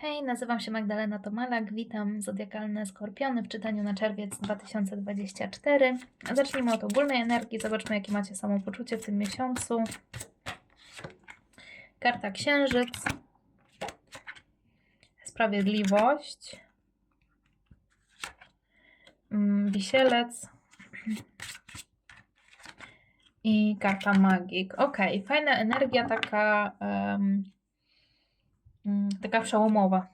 Hej, nazywam się Magdalena Tomalak, witam Zodiakalne Skorpiony w czytaniu na czerwiec 2024. Zacznijmy od ogólnej energii, zobaczmy jakie macie samopoczucie w tym miesiącu. Karta Księżyc, Sprawiedliwość, mm, Wisielec i karta Magik. Ok, fajna energia taka... Mm, Taka przełomowa.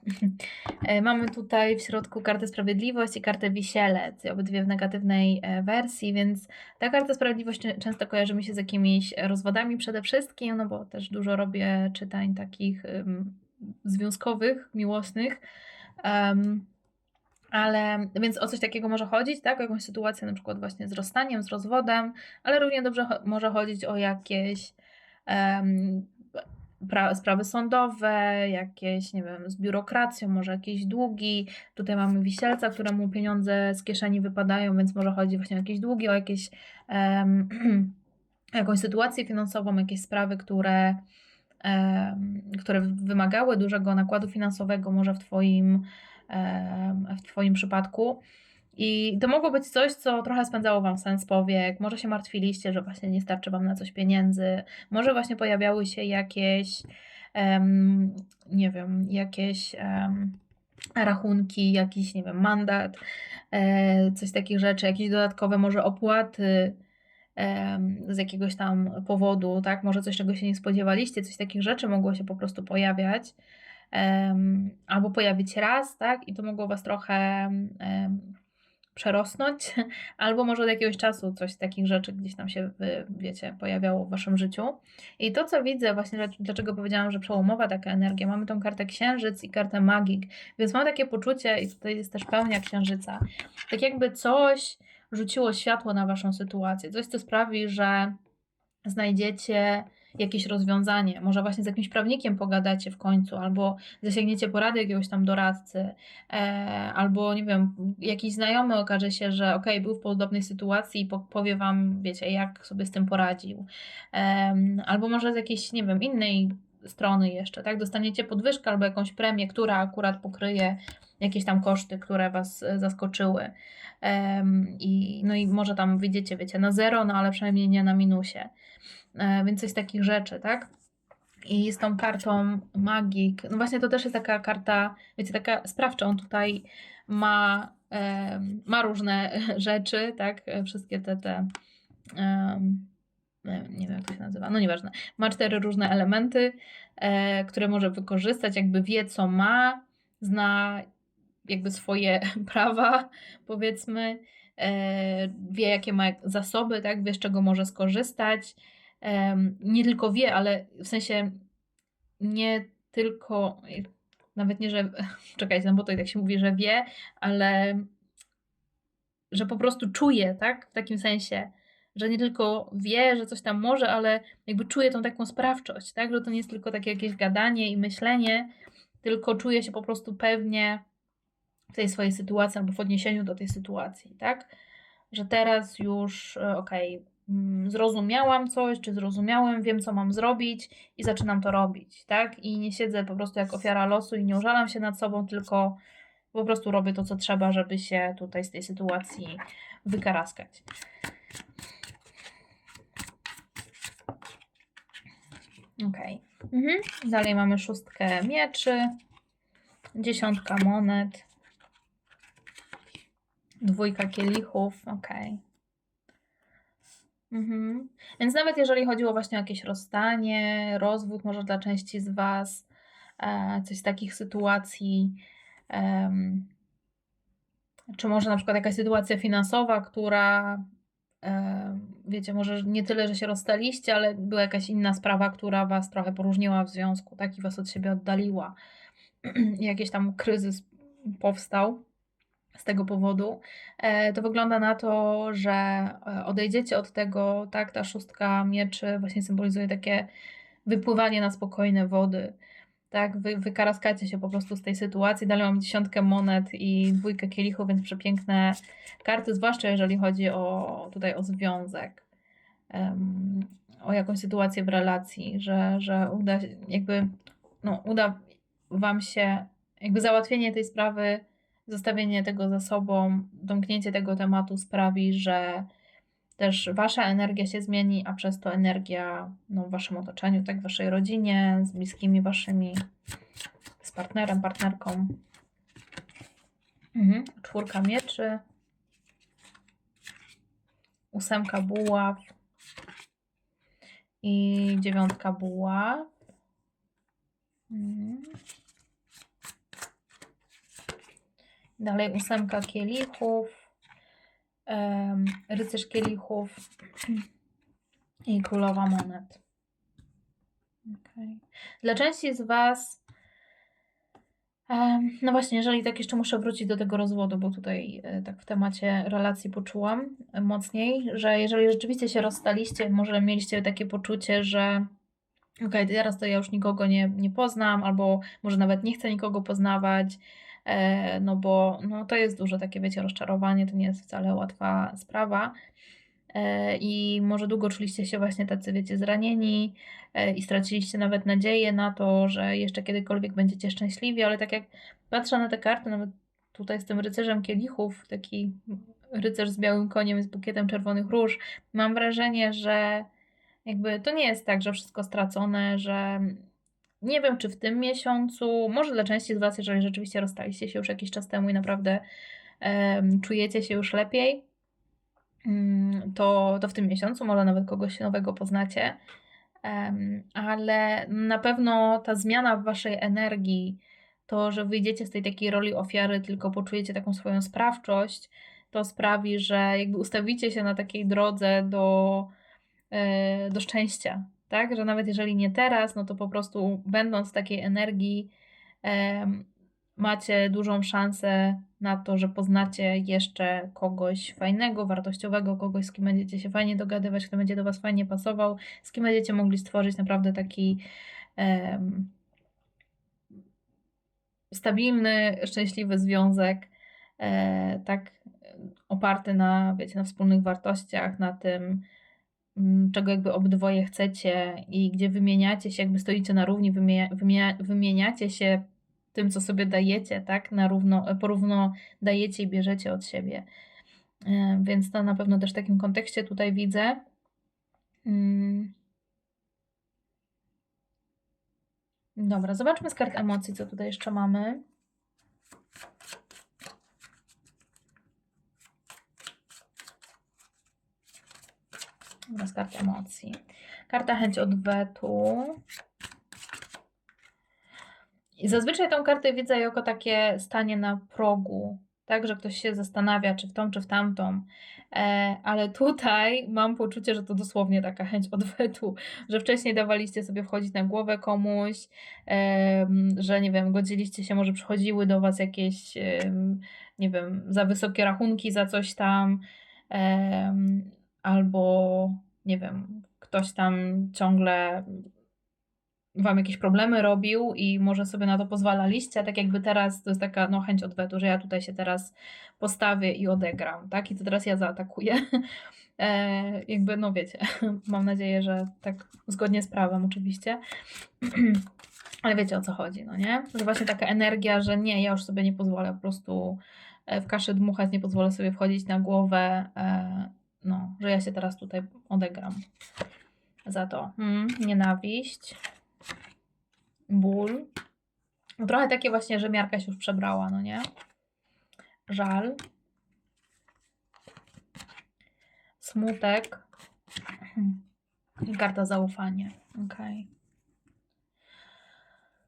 E, Mamy tutaj w środku kartę Sprawiedliwość i kartę Wisielec, obydwie w negatywnej e, wersji, więc ta karta Sprawiedliwość czę- często kojarzy mi się z jakimiś rozwodami przede wszystkim, no bo też dużo robię czytań takich związkowych, miłosnych. Em, ale więc o coś takiego może chodzić, tak? O jakąś sytuację na przykład właśnie z rozstaniem, z rozwodem, ale równie dobrze może chodzić o jakieś em, pra- sprawy sądowe, jakieś, nie wiem, z biurokracją, może jakieś długi. Tutaj mamy wisielca, któremu pieniądze z kieszeni wypadają, więc może chodzi właśnie o jakieś długi, o jakieś em, jakąś sytuację finansową, jakieś sprawy, które, em, które wymagały dużego nakładu finansowego, może w Twoim, em, w twoim przypadku. I to mogło być coś, co trochę spędzało Wam sens powiek, może się martwiliście, że właśnie nie starczy Wam na coś pieniędzy, może właśnie pojawiały się jakieś, em, nie wiem, jakieś em, rachunki, jakiś, nie wiem, mandat, e, coś takich rzeczy, jakieś dodatkowe może opłaty z jakiegoś tam powodu, tak? Może coś, czego się nie spodziewaliście, coś takich rzeczy mogło się po prostu pojawiać. em, albo pojawić raz, tak? I to mogło Was trochę przerosnąć, albo może od jakiegoś czasu coś z takich rzeczy gdzieś tam się, wiecie, pojawiało w Waszym życiu. I to, co widzę, właśnie dlac- dlaczego powiedziałam, że przełomowa taka energia, mamy tą kartę Księżyc i kartę Magik, więc mam takie poczucie, i tutaj jest też pełnia Księżyca, tak jakby coś rzuciło światło na Waszą sytuację, coś, co sprawi, że znajdziecie jakieś rozwiązanie, może właśnie z jakimś prawnikiem pogadacie w końcu, albo zasięgniecie porady jakiegoś tam doradcy, e, albo nie wiem, jakiś znajomy okaże się, że okej, był w podobnej sytuacji i po, powie wam, wiecie, jak sobie z tym poradził. Em, albo może z jakiejś, nie wiem, innej strony jeszcze, tak? Dostaniecie podwyżkę albo jakąś premię, która akurat pokryje jakieś tam koszty, które was e, zaskoczyły. Em, I, no i może tam wyjdziecie, wiecie, na zero, no ale przynajmniej nie na minusie. E, więc coś takich rzeczy, tak? I z tą kartą magik, no właśnie to też jest taka karta, wiecie, taka sprawcza, on tutaj ma, em, ma różne rzeczy, tak? E, Wszystkie te, te e, nie wiem jak to się nazywa, no nieważne. Ma cztery różne elementy, e, które może wykorzystać, jakby wie co ma, zna jakby swoje prawa, powiedzmy, e, wie jakie ma zasoby, tak? Wie z czego może skorzystać. Nie tylko wie, ale w sensie nie tylko, nawet nie, że, czekajcie, no bo to tak się mówi, że wie, ale że po prostu czuje, tak? W takim sensie, że nie tylko wie, że coś tam może, ale jakby czuje tą taką sprawczość, tak? Że to nie jest tylko takie jakieś gadanie i myślenie, tylko czuje się po prostu pewnie w tej swojej sytuacji albo w odniesieniu do tej sytuacji, tak? Że teraz już, e, okej, mm, zrozumiałam coś, czy zrozumiałem, wiem, co mam zrobić i zaczynam to robić, tak? I nie siedzę po prostu jak ofiara losu i nie użalam się nad sobą, tylko po prostu robię to, co trzeba, żeby się tutaj z tej sytuacji wykaraskać. Okej. Mhm. Dalej mamy szóstkę mieczy, dziesiątka monet, dwójka kielichów, okej. Mhm. Więc nawet jeżeli chodziło właśnie o jakieś rozstanie, rozwód, może dla części z Was, e, coś z takich sytuacji, czy może na przykład jakaś sytuacja finansowa, która, em, wiecie, może nie tyle, że się rozstaliście, ale była jakaś inna sprawa, która Was trochę poróżniła w związku, tak, i Was od siebie oddaliła. Jakiś tam kryzys powstał z tego powodu, e, to wygląda na to, że e, odejdziecie od tego, tak, ta szóstka mieczy właśnie symbolizuje takie wypływanie na spokojne wody, tak, wy, wykaraskacie się po prostu z tej sytuacji, dalej mam dziesiątkę monet i dwójkę kielichów, więc przepiękne karty, zwłaszcza jeżeli chodzi o tutaj o związek, em, o jakąś sytuację w relacji, że, że uda jakby, no, uda Wam się jakby załatwienie tej sprawy, zostawienie tego za sobą, domknięcie tego tematu sprawi, że też wasza energia się zmieni, a przez to energia no, w waszym otoczeniu, tak, w waszej rodzinie, z bliskimi waszymi, z partnerem, partnerką. Mhm. Czwórka mieczy, ósemka buław i dziewiątka buław. Mhm. Dalej ósemka kielichów, em, rycerz kielichów i królowa monet. Okej. Dla części z Was, em, no właśnie, jeżeli tak jeszcze muszę wrócić do tego rozwodu, bo tutaj e, tak w temacie relacji poczułam e, mocniej, że jeżeli rzeczywiście się rozstaliście, może mieliście takie poczucie, że okej, teraz to ja już nikogo nie, nie poznam, albo może nawet nie chcę nikogo poznawać, no bo no, to jest duże takie, wiecie, rozczarowanie, to nie jest wcale łatwa sprawa. E, I może długo czuliście się właśnie tacy, wiecie, zranieni e, i straciliście nawet nadzieję na to, że jeszcze kiedykolwiek będziecie szczęśliwi, ale tak jak patrzę na te karty, nawet tutaj z tym rycerzem kielichów, taki rycerz z białym koniem, z bukietem czerwonych róż, mam wrażenie, że jakby to nie jest tak, że wszystko stracone, że nie wiem, czy w tym miesiącu, może dla części z Was, jeżeli rzeczywiście rozstaliście się już jakiś czas temu i naprawdę em, czujecie się już lepiej, mm, to, to w tym miesiącu może nawet kogoś nowego poznacie. Em, ale na pewno ta zmiana w Waszej energii, to, że wyjdziecie z tej takiej roli ofiary, tylko poczujecie taką swoją sprawczość, to sprawi, że jakby ustawicie się na takiej drodze do, e, do szczęścia, tak? Że nawet jeżeli nie teraz, no to po prostu będąc w takiej energii, macie dużą szansę na to, że poznacie jeszcze kogoś fajnego, wartościowego, kogoś, z kim będziecie się fajnie dogadywać, kto będzie do Was fajnie pasował, z kim będziecie mogli stworzyć naprawdę taki stabilny, szczęśliwy związek, e, tak oparty na, wiecie, na wspólnych wartościach, na tym, czego jakby obydwoje chcecie i gdzie wymieniacie się, jakby stoicie na równi, wymienia, wymieniacie się tym, co sobie dajecie, tak, na równo, porówno dajecie i bierzecie od siebie. E, Więc to na pewno też w takim kontekście tutaj widzę. Mm. Dobra, zobaczmy z kart emocji, co tutaj jeszcze mamy. Dobra, z kart emocji. Karta chęć odwetu. I zazwyczaj tą kartę widzę jako takie stanie na progu, tak, że ktoś się zastanawia, czy w tą, czy w tamtą. E, ale tutaj mam poczucie, że to dosłownie taka chęć odwetu, że wcześniej dawaliście sobie wchodzić na głowę komuś, em, że nie wiem, godziliście się, może przychodziły do was jakieś, em, nie wiem, za wysokie rachunki za coś tam, albo nie wiem, ktoś tam ciągle wam jakieś problemy robił i może sobie na to pozwalaliście, a tak jakby teraz to jest taka no, chęć odwetu, że ja tutaj się teraz postawię i odegram, tak? I to teraz ja zaatakuję. E, jakby, no wiecie, mam nadzieję, że tak zgodnie z prawem oczywiście. Ale wiecie o co chodzi, no nie? Że właśnie taka energia, że nie, ja już sobie nie pozwolę po prostu e, w kaszę dmuchać, nie pozwolę sobie wchodzić na głowę, e, no, że ja się teraz tutaj odegram za to. Mm, nienawiść ból. No trochę takie właśnie, że miarka się już przebrała, no nie? Żal. Smutek. I karta zaufanie. Okej.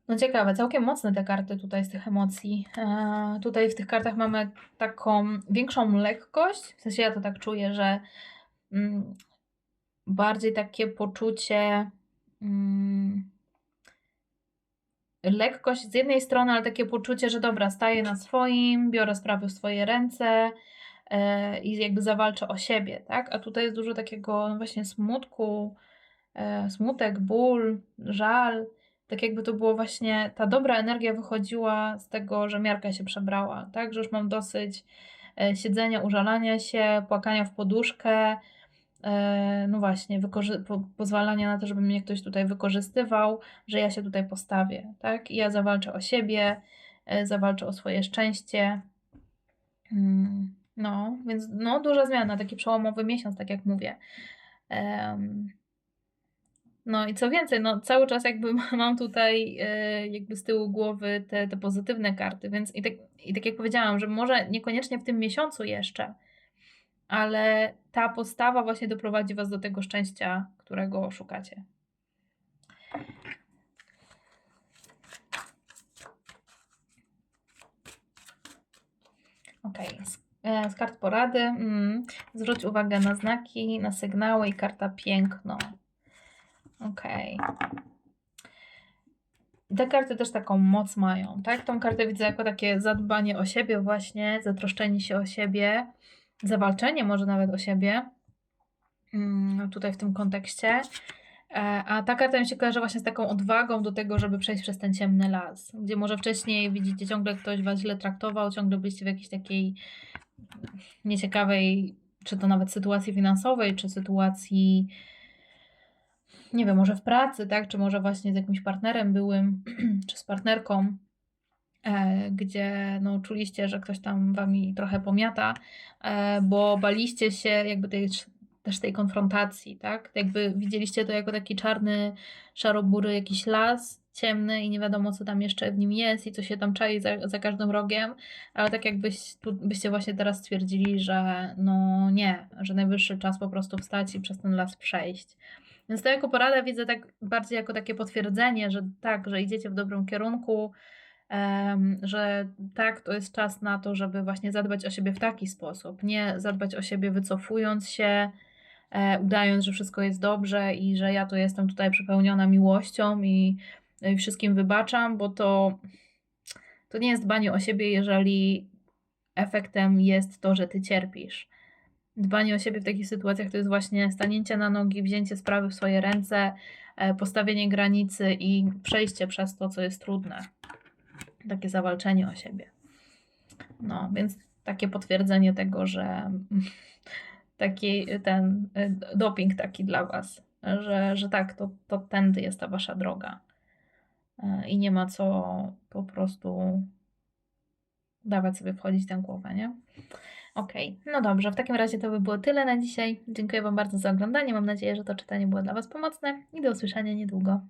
No ciekawe, całkiem mocne te karty tutaj z tych emocji. E, tutaj w tych kartach mamy taką większą lekkość. W sensie ja to tak czuję, że mm, bardziej takie poczucie. Mm, lekkość z jednej strony, ale takie poczucie, że dobra, staję na swoim, biorę sprawy w swoje ręce e, i jakby zawalczę o siebie, tak? A tutaj jest dużo takiego no właśnie smutku, e, smutek, ból, żal. Tak jakby to było właśnie, ta dobra energia wychodziła z tego, że miarka się przebrała, tak? Że już mam dosyć e, siedzenia, użalania się, płakania w poduszkę, e, no właśnie, po- pozwalania na to, żeby mnie ktoś tutaj wykorzystywał, że ja się tutaj postawię, tak? I ja zawalczę o siebie, e, zawalczy o swoje szczęście. Mm, No, więc no, duża zmiana, taki przełomowy miesiąc, tak jak mówię. Em, No i co więcej, no cały czas jakby mam tutaj e, jakby z tyłu głowy te, te pozytywne karty, więc i tak, i tak jak powiedziałam, że może niekoniecznie w tym miesiącu jeszcze, ale ta postawa właśnie doprowadzi Was do tego szczęścia, którego szukacie. Ok, z, e, z kart porady. Mm, zwróć uwagę na znaki, na sygnały i karta piękno. Ok. Te karty też taką moc mają, tak? Tą kartę widzę jako takie zadbanie o siebie właśnie, zatroszczenie się o siebie, zawalczenie może nawet o siebie. Mm, tutaj w tym kontekście. E, A ta karta mi się kojarzy właśnie z taką odwagą do tego, żeby przejść przez ten ciemny las, gdzie może wcześniej widzicie, ciągle ktoś was źle traktował, ciągle byliście w jakiejś takiej nieciekawej, czy to nawet sytuacji finansowej, czy sytuacji, nie wiem, może w pracy, tak, czy może właśnie z jakimś partnerem byłym, czy z partnerką, e, gdzie no, czuliście, że ktoś tam wami trochę pomiata, e, bo baliście się jakby tej, też tej konfrontacji, tak? Jakby widzieliście to jako taki czarny, szarobury jakiś las ciemny i nie wiadomo, co tam jeszcze w nim jest i co się tam czai za, za każdym rogiem, ale tak jakbyś, tu, byście właśnie teraz stwierdzili, że no nie, że najwyższy czas po prostu wstać i przez ten las przejść. Więc to jako porada widzę tak bardziej jako takie potwierdzenie, że tak, że idziecie w dobrym kierunku, że tak, to jest czas na to, żeby właśnie zadbać o siebie w taki sposób. Nie zadbać o siebie wycofując się, e, udając, że wszystko jest dobrze i że ja to jestem tutaj przepełniona miłością i, i wszystkim wybaczam, bo to, to nie jest dbanie o siebie, jeżeli efektem jest to, że ty cierpisz. Dbanie o siebie w takich sytuacjach to jest właśnie stanięcie na nogi, wzięcie sprawy w swoje ręce, e, postawienie granicy i przejście przez to, co jest trudne. Takie zawalczenie o siebie. No, więc takie potwierdzenie tego, że taki ten y, doping taki dla Was, że, że tak, to, to tędy jest ta Wasza droga. Y, I nie ma co po prostu dawać sobie wchodzić tę głowę, nie? Okej, no dobrze, w takim razie to by było tyle na dzisiaj. Dziękuję Wam bardzo za oglądanie. Mam nadzieję, że to czytanie było dla Was pomocne i do usłyszenia niedługo.